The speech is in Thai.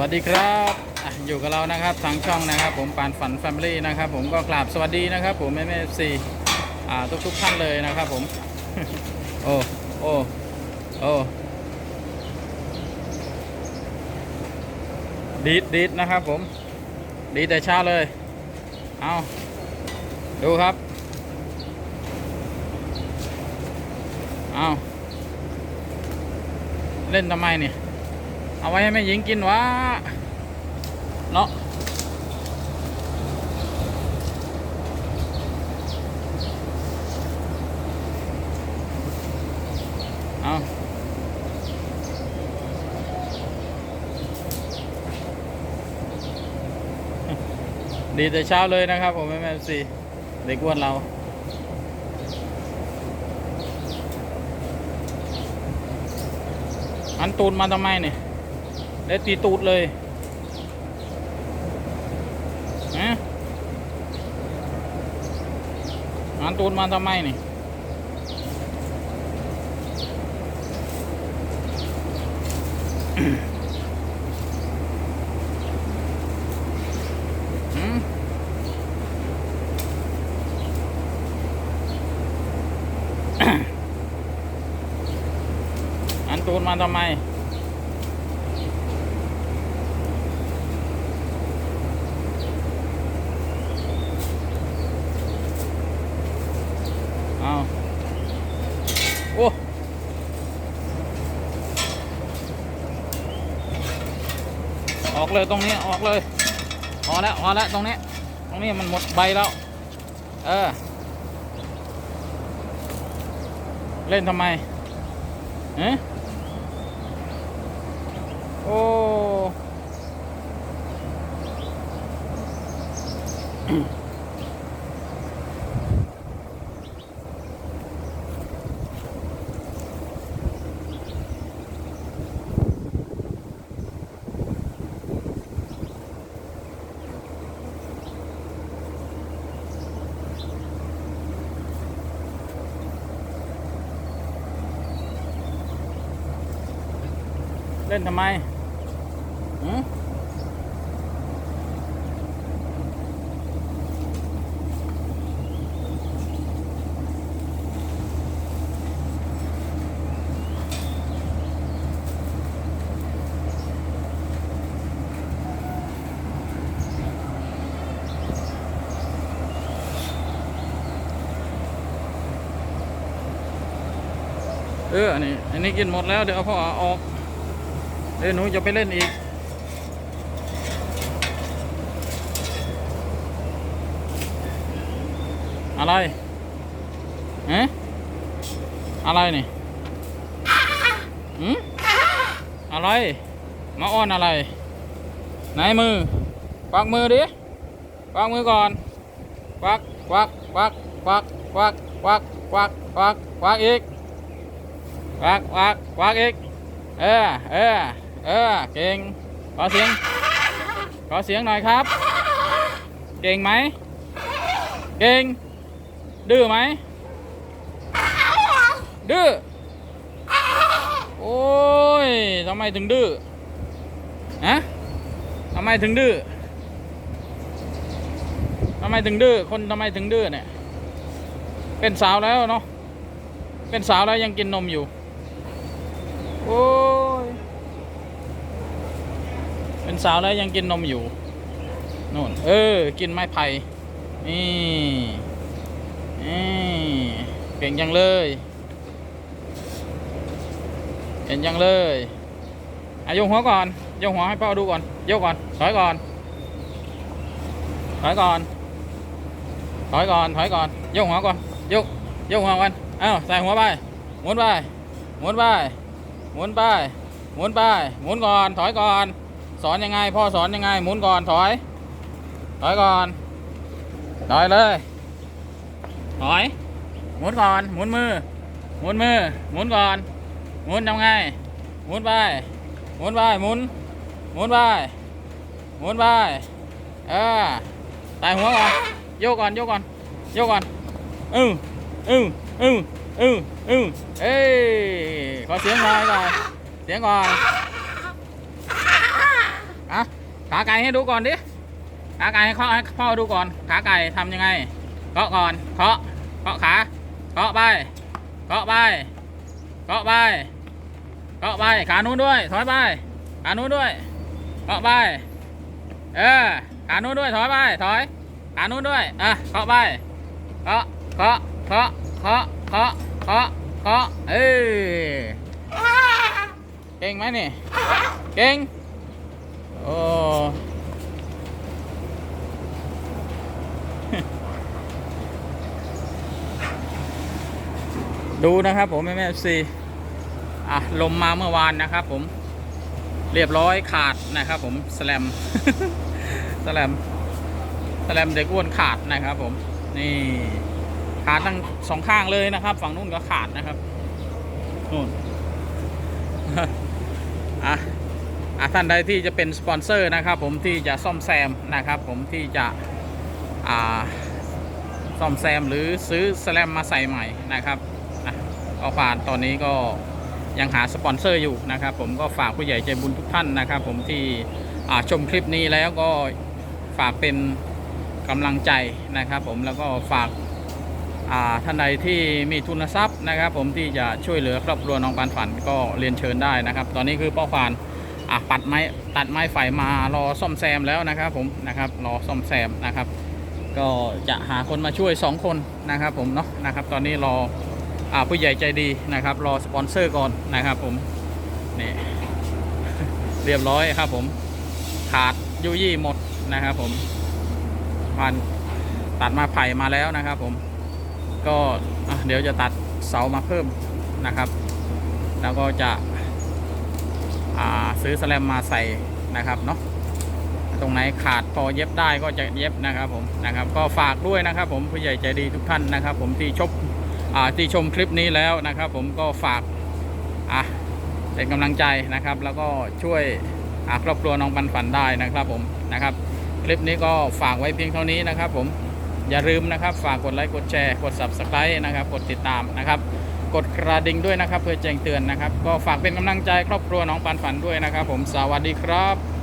วัสดีครับออยู่กับเรานะครับทางช่องนะครับ ผมปานฝันแฟมิลี่นะครับ ผมก็กราบสวัสดีนะครับ ผมแม่เอฟซีอ่ทุกทุกท่านเลยนะครับ ผม โอ้โอ้โอ้ดีดดีดนะครับ ผม ดีแต่เช้าเลย เอาดูครับ เอาเล่นทำไมเนี่ย เอาไว้ให้แม่หญิงกินวะเนาะเอาดีแต่เช้าเลยนะครับผมแม่แม่ซีเด็กอ้วนเราอันตูดมาทำไมเนี่ย ได้ตีตูดเลยฮะอันตูดมาทำไมเนี่ยหืมอันตูดมาทำไม ออกเลยตรงนี้ออกเลยพอแล้วพอแล้วตรงนี้ ตรงนี้มันหมดใบแล้ว เออ เล่นทำไมเอ๊ะโอ้ เล่นทำไมหืมเอออันนี้อันนี้กินหมดแล้ว เดี๋ยวเอาพ่อออก เดี๋ยวหนูจะไปเล่นอีก อะไรเอ๊ะอะไรนี่หืมอะไร มาอ้อนอะไร ไหนมือควักมือดิควักมือก่อนควักควักควักควักควักควักควักควักควักอีกควักควักควักอีก เออเออ เออ เก่ง ขอเสียง ขอเสียงหน่อยครับ เก่งไหม เก่ง ดื้อไหม ดื้อ โอ้ยทำไมถึงดื้อ ฮะทำไมถึงดื้อทำไมถึงดื้อ คนทำไมถึงดื้อเนี่ย เป็นสาวแล้วเนาะ เป็นสาวแล้วยังกินนมอยู่ โอ้ย เป็นสาวแล้วยังกินนมอยู่นู่นเออ กินไม้ไผ่นี่นี่เก่งจังเลยเก่งจังเลยอายกหัวก่อนยกหัวให้พ่อดูก่อนยกก่อนถอยก่อนถอยก่อนถอยก่อนถอยก่อนยกหัวก่อนยกยกหัวก่อนเอ้าใส่หัวไปหมุนไปหมุนไปหมุนไปหมุนไปหมุนก่อนถอยก่อน สอนยังไง พ่อสอนยังไง หมุนก่อนถอย ถอยก่อน ถอยเลย ถอย หมุนก่อน หมุนมือ หมุนมือ หมุนก่อน หมุนทำไง หมุนไป หมุนไป หมุน หมุนไป หมุนไป เออใส่หัวก่อน โยกก่อน โยกก่อน โยกก่อน อืออืออืออืออือเอ้ยขอเสียงหน่อยก่อน เสียงก่อน ขาไก่ให้ดูก่อนดิขาไก่ให้พ่อให้พ่อดูก่อน ขาไก่ทำยังไงเคาะก่อนเคาะเคาะขาเคาะไปเคาะไปเคาะไปเคาะไปขานู้นด้วยถอยไปขานู้นด้วยเคาะไปเออขานู้นด้วยถอยไปถอยขานู้นด้วยอะเคาะไปเคาะเคาะเคาะเคาะเคาะเคาะเคาะเออเก่งไหมนี่เก่ง โอ้ดูนะครับผมแม่เอฟซีอะ ลมมาเมื่อวานนะครับผม เรียบร้อยขาดนะครับผมสแลมสแลมสแลมเด็กอ้วนขาดนะครับผม นี่ ขาดทั้งสองข้างเลยนะครับ ฝั่งนู้นก็ขาดนะครับนู่นอะ ท่านใดที่จะเป็นสปอนเซอร์นะครับผมที่จะซ่อมแซมนะครับผมที่จะซ่อมแซมหรือซื้อสแลมมาใส่ใหม่นะครับอะก็ฝากตอนนี้ก็ยังหาสปอนเซอร์อยู่นะครับผมก็ฝากผู้ใหญ่ใจบุญทุกท่านนะครับผมที่ชมคลิปนี้แล้วก็ฝากเป็นกำลังใจนะครับผมแล้วก็ฝากท่านใดที่มีทุนทรัพย์นะครับ ผมที่จะช่วยเหลือครอบครัวน้องปานฝันก็เรียนเชิญได้นะครับ ตอนนี้คือป้าฟาน อะปัดไม้ตัดไม้ไฟมารอซ่อมแซมแล้วนะครับผมนะครับรอซ่อมแซมนะครับ ก็จะหาคนมาช่วย 2 คนนะครับผมเนาะนะครับ ตอนนี้รออ่าผู้ใหญ่ใจดีนะครับ รอสปอนเซอร์ก่อนนะครับผมนี่เรียบร้อยครับผมขาดยุยี่หมดนะครับผมมันตัดมาไผ่มาแล้วนะครับผมก็เดี๋ยวจะตัดเสามาเพิ่มนะครับ แล้วก็จะ ซื้อสแลมมาใส่นะครับเนาะตรงไหนขาดพอเย็บได้ก็จะเย็บนะครับผมนะครับ ก็ฝากด้วยนะครับ ผมผู้ใหญ่ใจดีทุกท่านนะครับ ผมที่ชมอ่าที่ชมคลิปนี้แล้วนะครับ ผมก็ฝากอะเป็นกำลังใจนะครับ แล้วก็ช่วยอ่าครอบครัวน้องปันฝันได้นะครับผมนะครับ คลิปนี้ก็ฝากไว้เพียงเท่านี้นะครับ ผมอย่าลืมนะครับ ฝากกดไลค์กดแชร์กด subscribe นะครับ กดติดตามนะครับ กดกระดิ่งด้วยนะครับ เพื่อแจ้งเตือนนะครับ ก็ฝากเป็นกำลังใจครอบครัวน้องปันฝันด้วยนะครับ ผมสวัสดีครับ